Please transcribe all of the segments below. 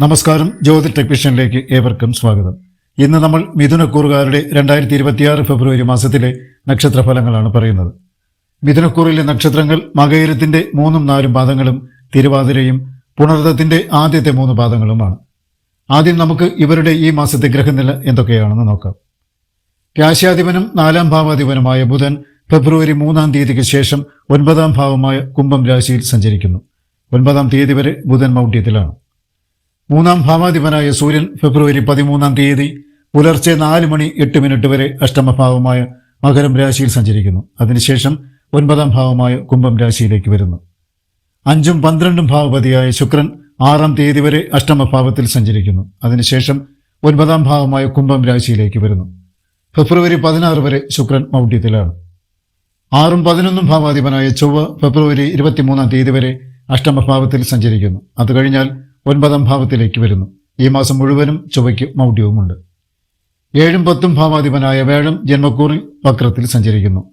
നമസ്കാരം. ജ്യോതി ടെക്നീഷ്യനിലേക്ക് ഏവർക്കും സ്വാഗതം. ഇന്ന് നമ്മൾ മിഥുനക്കൂറുകാരുടെ രണ്ടായിരത്തി ഇരുപത്തിയാറ് ഫെബ്രുവരി മാസത്തിലെ നക്ഷത്രഫലങ്ങളാണ് പറയുന്നത്. മിഥുനക്കൂറിലെ നക്ഷത്രങ്ങൾ മകയിരത്തിന്റെ മൂന്നും നാലും പാദങ്ങളും തിരുവാതിരയും പുണർദത്തിന്റെ ആദ്യത്തെ മൂന്ന് പാദങ്ങളുമാണ്. ആദ്യം നമുക്ക് ഇവരുടെ ഈ മാസത്തെ ഗ്രഹനില എന്തൊക്കെയാണെന്ന് നോക്കാം. രാശ്യാധിപനും നാലാം ഭാവാധിപനുമായ ബുധൻ ഫെബ്രുവരി മൂന്നാം തീയതിക്ക് ശേഷം ഒൻപതാം ഭാവമായ കുംഭം രാശിയിൽ സഞ്ചരിക്കുന്നു. ഒൻപതാം തീയതി വരെ ബുധൻ മൗഢ്യത്തിലാണ്. മൂന്നാം ഭാവാധിപനായ സൂര്യൻ ഫെബ്രുവരി പതിമൂന്നാം തീയതി പുലർച്ചെ നാല് മണി എട്ട് മിനിറ്റ് വരെ അഷ്ടമഭാവമായ മകരം രാശിയിൽ സഞ്ചരിക്കുന്നു. അതിനുശേഷം ഒൻപതാം ഭാവമായ കുംഭം രാശിയിലേക്ക് വരുന്നു. അഞ്ചും പന്ത്രണ്ടും ഭാവപതിയായ ശുക്രൻ ആറാം തീയതി വരെ അഷ്ടമഭാവത്തിൽ സഞ്ചരിക്കുന്നു. അതിനുശേഷം ഒൻപതാം ഭാവമായ കുംഭം രാശിയിലേക്ക് വരുന്നു. ഫെബ്രുവരി പതിനാറ് വരെ ശുക്രൻ മൗഢ്യത്തിലാണ്. ആറും പതിനൊന്നും ഭാവാധിപനായ ചൊവ്വ ഫെബ്രുവരി ഇരുപത്തിമൂന്നാം തീയതി വരെ അഷ്ടമഭാവത്തിൽ സഞ്ചരിക്കുന്നു. അത് കഴിഞ്ഞാൽ ഒൻപതാം ഭാവത്തിലേക്ക് വരുന്നു. ഈ മാസം മുഴുവനും ചൊവ്വയ്ക്ക് മൗഢ്യവുമുണ്ട്. ഏഴും പത്തും ഭാവാധിപനായ വേഴം ജന്മക്കൂറിൽ വക്രത്തിൽ സഞ്ചരിക്കുന്നു.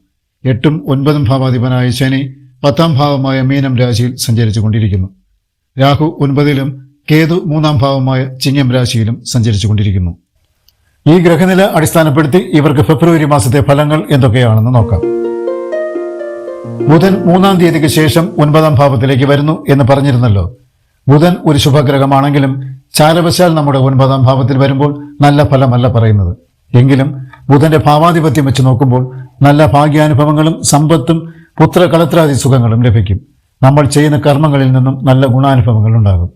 എട്ടും ഒൻപതും ഭാവാധിപനായ ശനി പത്താം ഭാവമായ മീനം രാശിയിൽ സഞ്ചരിച്ചു കൊണ്ടിരിക്കുന്നു. രാഹു ഒൻപതിലും കേതു മൂന്നാം ഭാവമായ ചിങ്ങം രാശിയിലും സഞ്ചരിച്ചു കൊണ്ടിരിക്കുന്നു. ഈ ഗ്രഹനില അടിസ്ഥാനപ്പെടുത്തി ഇവർക്ക് ഫെബ്രുവരി മാസത്തെ ഫലങ്ങൾ എന്തൊക്കെയാണെന്ന് നോക്കാം. ബുധൻ മൂന്നാം തീയതിക്ക് ശേഷം ഒൻപതാം ഭാവത്തിലേക്ക് വരുന്നു എന്ന് പറഞ്ഞിരുന്നല്ലോ. ബുധൻ ഒരു ശുഭഗ്രഹമാണെങ്കിലും ചാരവശാൽ നമ്മുടെ ഒൻപതാം ഭാവത്തിൽ വരുമ്പോൾ നല്ല ഫലമല്ല പറയുന്നത്. എങ്കിലും ബുധന്റെ ഭാവാധിപത്യം വെച്ച് നോക്കുമ്പോൾ നല്ല ഭാഗ്യാനുഭവങ്ങളും സമ്പത്തും പുത്രകളത്രാദി സുഖങ്ങളും ലഭിക്കും. നമ്മൾ ചെയ്യുന്ന കർമ്മങ്ങളിൽ നിന്നും നല്ല ഗുണാനുഭവങ്ങൾ ഉണ്ടാകും.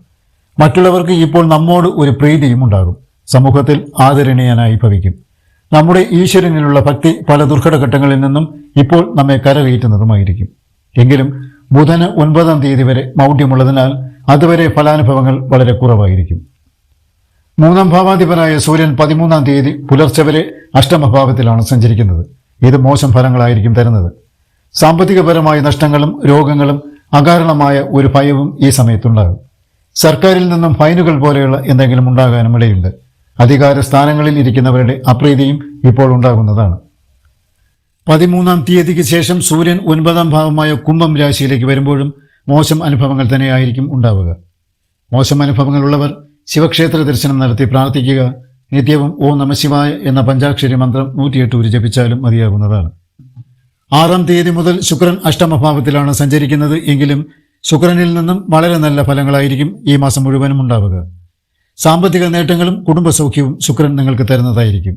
മറ്റുള്ളവർക്ക് ഇപ്പോൾ നമ്മോട് ഒരു പ്രീതിയും ഉണ്ടാകും. സമൂഹത്തിൽ ആദരണീയനായി ഭവിക്കും. നമ്മുടെ ഈശ്വരനിലുള്ള ഭക്തി പല ദുർഘടഘട്ടങ്ങളിൽ നിന്നും ഇപ്പോൾ നമ്മെ കരകയറ്റുന്നതുമായിരിക്കും. എങ്കിലും ബുധന് ഒൻപതാം തീയതി വരെ മൗഢ്യമുള്ളതിനാൽ അതുവരെ ഫലാനുഭവങ്ങൾ വളരെ കുറവായിരിക്കും. മൂന്നാം ഭാവാധിപനായ സൂര്യൻ പതിമൂന്നാം തീയതി പുലർച്ചെ വരെ അഷ്ടമഭാവത്തിലാണ് സഞ്ചരിക്കുന്നത്. ഇത് മോശം ഫലങ്ങളായിരിക്കും തരുന്നത്. സാമ്പത്തികപരമായ നഷ്ടങ്ങളും രോഗങ്ങളും അകാരണമായ ഒരു ഭയവും ഈ സമയത്തുണ്ടാകും. സർക്കാരിൽ നിന്നും ഫൈനുകൾ പോലെയുള്ള എന്തെങ്കിലും ഉണ്ടാകാനും ഇടയുണ്ട്. അധികാര സ്ഥാനങ്ങളിൽ ഇരിക്കുന്നവരുടെ അപ്രീതിയും ഇപ്പോൾ ഉണ്ടാകുന്നതാണ്. പതിമൂന്നാം തീയതിക്ക് ശേഷം സൂര്യൻ ഒൻപതാം ഭാവമായ കുംഭം രാശിയിലേക്ക് വരുമ്പോഴും മോശം അനുഭവങ്ങൾ തന്നെയായിരിക്കും ഉണ്ടാവുക. മോശം അനുഭവങ്ങളുള്ളവർ ശിവക്ഷേത്ര ദർശനം നടത്തി പ്രാർത്ഥിക്കുക. നിത്യവും ഓ നമശിവായ എന്ന പഞ്ചാക്ഷരി മന്ത്രം നൂറ്റിയെട്ട് ഉരു ജപിച്ചാലും മതിയാകുന്നതാണ്. ആറാം തീയതി മുതൽ ശുക്രൻ അഷ്ടമഭാവത്തിലാണ് സഞ്ചരിക്കുന്നത് എങ്കിലും ശുക്രനിൽ നിന്നും വളരെ നല്ല ഫലങ്ങളായിരിക്കും ഈ മാസം മുഴുവനും ഉണ്ടാവുക. സാമ്പത്തിക നേട്ടങ്ങളും കുടുംബസൗഖ്യവും ശുക്രൻ നിങ്ങൾക്ക് തരുന്നതായിരിക്കും.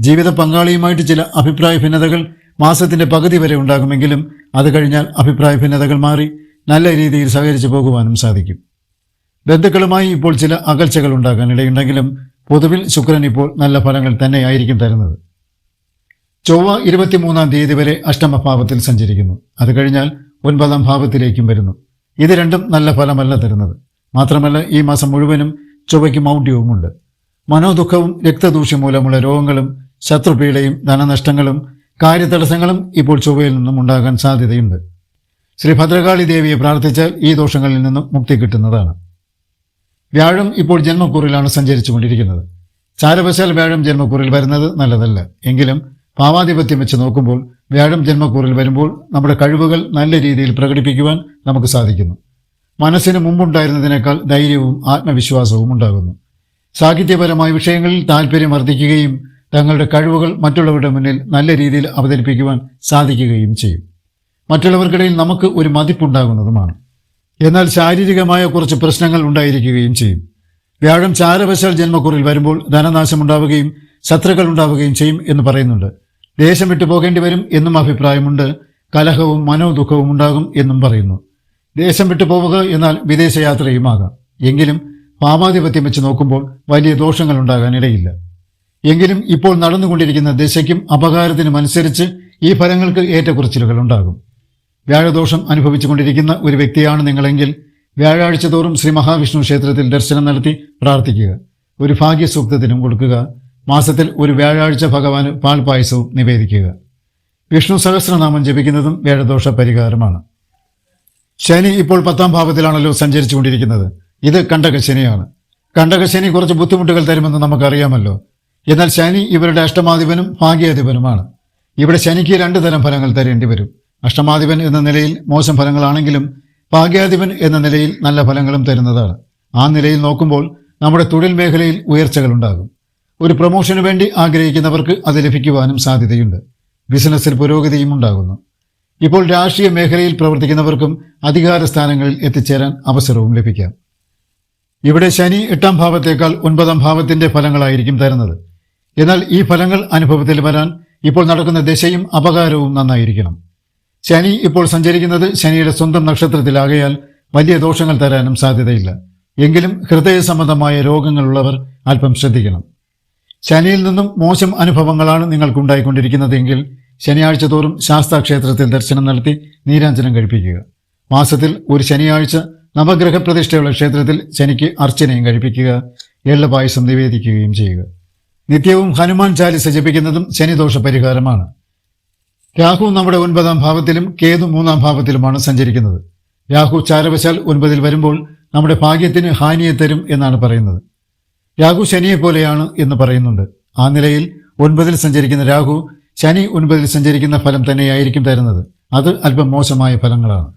ജീവിത പങ്കാളിയുമായിട്ട് ചില അഭിപ്രായ ഭിന്നതകൾ മാസത്തിന്റെ പകുതി വരെ ഉണ്ടാകുമെങ്കിലും അത് കഴിഞ്ഞാൽ അഭിപ്രായ ഭിന്നതകൾ മാറി നല്ല രീതിയിൽ സഹകരിച്ചു പോകുവാനും സാധിക്കും. ബന്ധുക്കളുമായി ഇപ്പോൾ ചില അകൽച്ചകൾ ഉണ്ടാകാൻ ഇടയുണ്ടെങ്കിലും പൊതുവിൽ ശുക്രൻ ഇപ്പോൾ നല്ല ഫലങ്ങൾ തന്നെയായിരിക്കും തരുന്നത്. ചൊവ്വ ഇരുപത്തിമൂന്നാം തീയതി വരെ അഷ്ടമഭാവത്തിൽ സഞ്ചരിക്കുന്നു. അത് കഴിഞ്ഞാൽ ഒൻപതാം ഭാവത്തിലേക്കും വരുന്നു. ഇത് രണ്ടും നല്ല ഫലമല്ല തരുന്നത്. മാത്രമല്ല ഈ മാസം മുഴുവനും ചൊവ്വയ്ക്ക് മൗഢ്യവുമുണ്ട്. മനോദുഃഖവും രക്തദൂഷ്യം മൂലമുള്ള രോഗങ്ങളും ശത്രുപീഡയും ധനനഷ്ടങ്ങളും കാര്യതടസ്സങ്ങളും ഇപ്പോൾ ചൊവ്വയിൽ നിന്നും ഉണ്ടാകാൻ സാധ്യതയുണ്ട്. ശ്രീ ഭദ്രകാളി ദേവിയെ പ്രാർത്ഥിച്ചാൽ ഈ ദോഷങ്ങളിൽ നിന്നും മുക്തി കിട്ടുന്നതാണ്. വ്യാഴം ഇപ്പോൾ ജന്മക്കൂറിലാണ് സഞ്ചരിച്ചുകൊണ്ടിരിക്കുന്നത്. ചാരവശാൽ വ്യാഴം ജന്മക്കൂറിൽ വരുന്നത് നല്ലതല്ല. എങ്കിലും ഭാവാധിപത്യം വെച്ച് നോക്കുമ്പോൾ വ്യാഴം ജന്മക്കൂറിൽ വരുമ്പോൾ നമ്മുടെ കഴിവുകൾ നല്ല രീതിയിൽ പ്രകടിപ്പിക്കുവാൻ നമുക്ക് സാധിക്കുന്നു. മനസ്സിന് മുമ്പുണ്ടായിരുന്നതിനേക്കാൾ ധൈര്യവും ആത്മവിശ്വാസവും ഉണ്ടാകുന്നു. സാഹിത്യപരമായ വിഷയങ്ങളിൽ താല്പര്യം വർദ്ധിക്കുകയും തങ്ങളുടെ കഴിവുകൾ മറ്റുള്ളവരുടെ മുന്നിൽ നല്ല രീതിയിൽ അവതരിപ്പിക്കുവാൻ സാധിക്കുകയും ചെയ്യും. മറ്റുള്ളവർക്കിടയിൽ നമുക്ക് ഒരു മതിപ്പുണ്ടാകുന്നതുമാണ്. എന്നാൽ ശാരീരികമായ കുറച്ച് പ്രശ്നങ്ങൾ ഉണ്ടായിരിക്കുകയും ചെയ്യും. വ്യാഴം ചാരവശാൽ ജന്മക്കുറിൽ വരുമ്പോൾ ധനനാശം ഉണ്ടാവുകയും ശത്രുക്കൾ ഉണ്ടാവുകയും ചെയ്യും എന്ന് പറയുന്നുണ്ട്. ദേശം വിട്ടു പോകേണ്ടി വരും എന്നും അഭിപ്രായമുണ്ട്. കലഹവും മനോദുഃഖവും ഉണ്ടാകും എന്നും പറയുന്നു. ദേശം വിട്ടു പോവുക എന്നാൽ വിദേശയാത്രയുമാകാം. എങ്കിലും പാമാധിപത്യം വെച്ച് നോക്കുമ്പോൾ വലിയ ദോഷങ്ങൾ ഉണ്ടാകാൻ ഇടയില്ല എങ്കിലും ഇപ്പോൾ നടന്നുകൊണ്ടിരിക്കുന്ന ദശയ്ക്കും അപകാരത്തിനും അനുസരിച്ച് ഈ ഫലങ്ങൾക്ക് ഏറ്റക്കുറച്ചിലുകൾ ഉണ്ടാകും. വ്യാഴദോഷം അനുഭവിച്ചുകൊണ്ടിരിക്കുന്ന ഒരു വ്യക്തിയാണ് നിങ്ങളെങ്കിൽ വ്യാഴാഴ്ച തോറും ശ്രീ മഹാവിഷ്ണു ക്ഷേത്രത്തിൽ ദർശനം നടത്തി പ്രാർത്ഥിക്കുക. ഒരു ഭാഗ്യസൂക്തത്തിനും കൊടുക്കുക. മാസത്തിൽ ഒരു വ്യാഴാഴ്ച ഭഗവാന് പാൽപായസവും നിവേദിക്കുക. വിഷ്ണു സഹസ്രനാമം ജപിക്കുന്നതും വ്യാഴദോഷ പരിഹാരമാണ്. ശനി ഇപ്പോൾ പത്താം ഭാവത്തിലാണല്ലോ സഞ്ചരിച്ചുകൊണ്ടിരിക്കുന്നത് ഇത് കണ്ടകശനിയാണ് കണ്ടകശനി കുറച്ച് ബുദ്ധിമുട്ടുകൾ തരുമെന്ന് നമുക്കറിയാമല്ലോ. എന്നാൽ ശനി ഇവരുടെ അഷ്ടമാധിപനും ഭാഗ്യാധിപനുമാണ്. ഇവിടെ ശനിക്ക് രണ്ട് തരം ഫലങ്ങൾ തരേണ്ടി വരും. അഷ്ടമാധിപൻ എന്ന നിലയിൽ മോശം ഫലങ്ങളാണെങ്കിലും ഭാഗ്യാധിപൻ എന്ന നിലയിൽ നല്ല ഫലങ്ങളും തരുന്നതാണ്. ആ നിലയിൽ നോക്കുമ്പോൾ നമ്മുടെ തൊഴിൽ മേഖലയിൽ ഉയർച്ചകളുണ്ടാകും. ഒരു പ്രൊമോഷന് വേണ്ടി ആഗ്രഹിക്കുന്നവർക്ക് അത് ലഭിക്കുവാനും സാധ്യതയുണ്ട്. ബിസിനസ്സിൽ പുരോഗതിയും ഉണ്ടാകുന്നു. ഇപ്പോൾ രാഷ്ട്രീയ മേഖലയിൽ പ്രവർത്തിക്കുന്നവർക്കും അധികാര സ്ഥാനങ്ങളിൽ എത്തിച്ചേരാൻ അവസരവും ലഭിക്കാം. ഇവിടെ ശനി എട്ടാം ഭാവത്തേക്കാൾ ഒൻപതാം ഭാവത്തിന്റെ ഫലങ്ങളായിരിക്കും തരുന്നത്. എന്നാൽ ഈ ഫലങ്ങൾ അനുഭവത്തിൽ വരാൻ ഇപ്പോൾ നടക്കുന്ന ദശയും അപകാരവും നന്നായിരിക്കണം. ശനി ഇപ്പോൾ സഞ്ചരിക്കുന്നത് ശനിയുടെ സ്വന്തം നക്ഷത്രത്തിലാകയാൽ വലിയ ദോഷങ്ങൾ തരാനും സാധ്യതയില്ല. എങ്കിലും ഹൃദയ സംബന്ധമായ രോഗങ്ങളുള്ളവർ അല്പം ശ്രദ്ധിക്കണം. ശനിയിൽ നിന്നും മോശം അനുഭവങ്ങളാണ് നിങ്ങൾക്കുണ്ടായിക്കൊണ്ടിരിക്കുന്നതെങ്കിൽ ശനിയാഴ്ച തോറും ശാസ്താ ക്ഷേത്രത്തിൽ ദർശനം നടത്തി നീരാഞ്ജനം കഴിപ്പിക്കുക. മാസത്തിൽ ഒരു ശനിയാഴ്ച നവഗ്രഹ പ്രതിഷ്ഠയുള്ള ക്ഷേത്രത്തിൽ ശനിക്ക് അർച്ചനയും കഴിപ്പിക്കുക എള്ളപായസം നിവേദിക്കുകയും ചെയ്യുക. നിത്യവും ഹനുമാൻ ചാലിസ ജപിക്കുന്നതും ശനിദോഷ പരിഹാരമാണ് രാഹു നമ്മുടെ ഒൻപതാം ഭാവത്തിലും കേതു മൂന്നാം ഭാവത്തിലുമാണ് സഞ്ചരിക്കുന്നത്. രാഹു ചാരവശാൽ ഒൻപതിൽ വരുമ്പോൾ നമ്മുടെ ഭാഗ്യത്തിന് ഹാനിയെ തരും എന്നാണ് പറയുന്നത്. രാഹു ശനിയെ പോലെയാണ് എന്ന് പറയുന്നുണ്ട്. ആ നിലയിൽ ഒൻപതിൽ സഞ്ചരിക്കുന്ന രാഹു ശനി ഒൻപതിൽ സഞ്ചരിക്കുന്ന ഫലം തന്നെയായിരിക്കും തരുന്നത്. അത് അല്പം മോശമായ ഫലങ്ങളാണ്.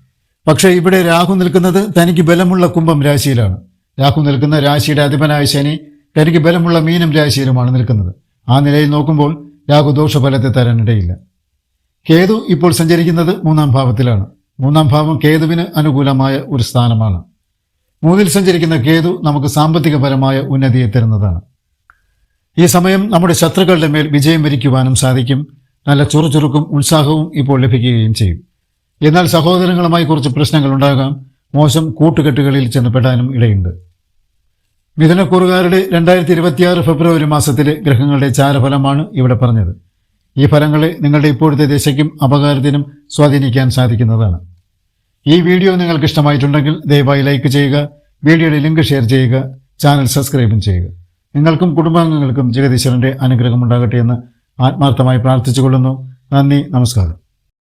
പക്ഷേ ഇവിടെ രാഹു നിൽക്കുന്നത് തനിക്ക് ബലമുള്ള കുംഭം രാശിയിലാണ്. രാഹു നിൽക്കുന്ന രാശിയുടെ അധിപനായ ശനി തനിക്ക് ബലമുള്ള മീനം രാശിയിലുമാണ് നിൽക്കുന്നത്. ആ നിലയിൽ നോക്കുമ്പോൾ രാഹു ദോഷഫലത്തെ തരാനിടയില്ല. കേതു ഇപ്പോൾ സഞ്ചരിക്കുന്നത് മൂന്നാം ഭാവത്തിലാണ്. മൂന്നാം ഭാവം കേതുവിന് അനുകൂലമായ ഒരു സ്ഥാനമാണ്. മൂന്നിൽ സഞ്ചരിക്കുന്ന കേതു നമുക്ക് സാമ്പത്തികപരമായ ഉന്നതിയെ തരുന്നതാണ്. ഈ സമയം നമ്മുടെ ശത്രുക്കളുടെ മേൽ വിജയം വരിക്കുവാനും സാധിക്കും. നല്ല ചുറുചുറുക്കും ഉത്സാഹവും ഇപ്പോൾ ലഭിക്കുകയും ചെയ്യും. എന്നാൽ സഹോദരങ്ങളുമായി കുറച്ച് പ്രശ്നങ്ങൾ ഉണ്ടാകാം. മോശം കൂട്ടുകെട്ടുകളിൽ ചെന്നപ്പെടാനും ഇടയുണ്ട്. മിഥുനക്കൂറുകാരുടെ രണ്ടായിരത്തി ഇരുപത്തിയാറ് ഫെബ്രുവരി മാസത്തിലെ ഗ്രഹങ്ങളുടെ ചാരഫലമാണ് ഇവിടെ പറഞ്ഞത്. ഈ ഫലങ്ങളെ നിങ്ങളുടെ ഇപ്പോഴത്തെ ദിശയ്ക്കും അപകാരത്തിനും സ്വാധീനിക്കാൻ സാധിക്കുന്നതാണ്. ഈ വീഡിയോ നിങ്ങൾക്ക് ഇഷ്ടമായിട്ടുണ്ടെങ്കിൽ ദയവായി ലൈക്ക് ചെയ്യുക വീഡിയോയുടെ ലിങ്ക് ഷെയർ ചെയ്യുക ചാനൽ സബ്സ്ക്രൈബും ചെയ്യുക. നിങ്ങൾക്കും കുടുംബാംഗങ്ങൾക്കും ജഗദീശ്വരന്റെ അനുഗ്രഹം ഉണ്ടാകട്ടെ എന്ന് ആത്മാർത്ഥമായി പ്രാർത്ഥിച്ചുകൊള്ളുന്നു. നന്ദി നമസ്കാരം.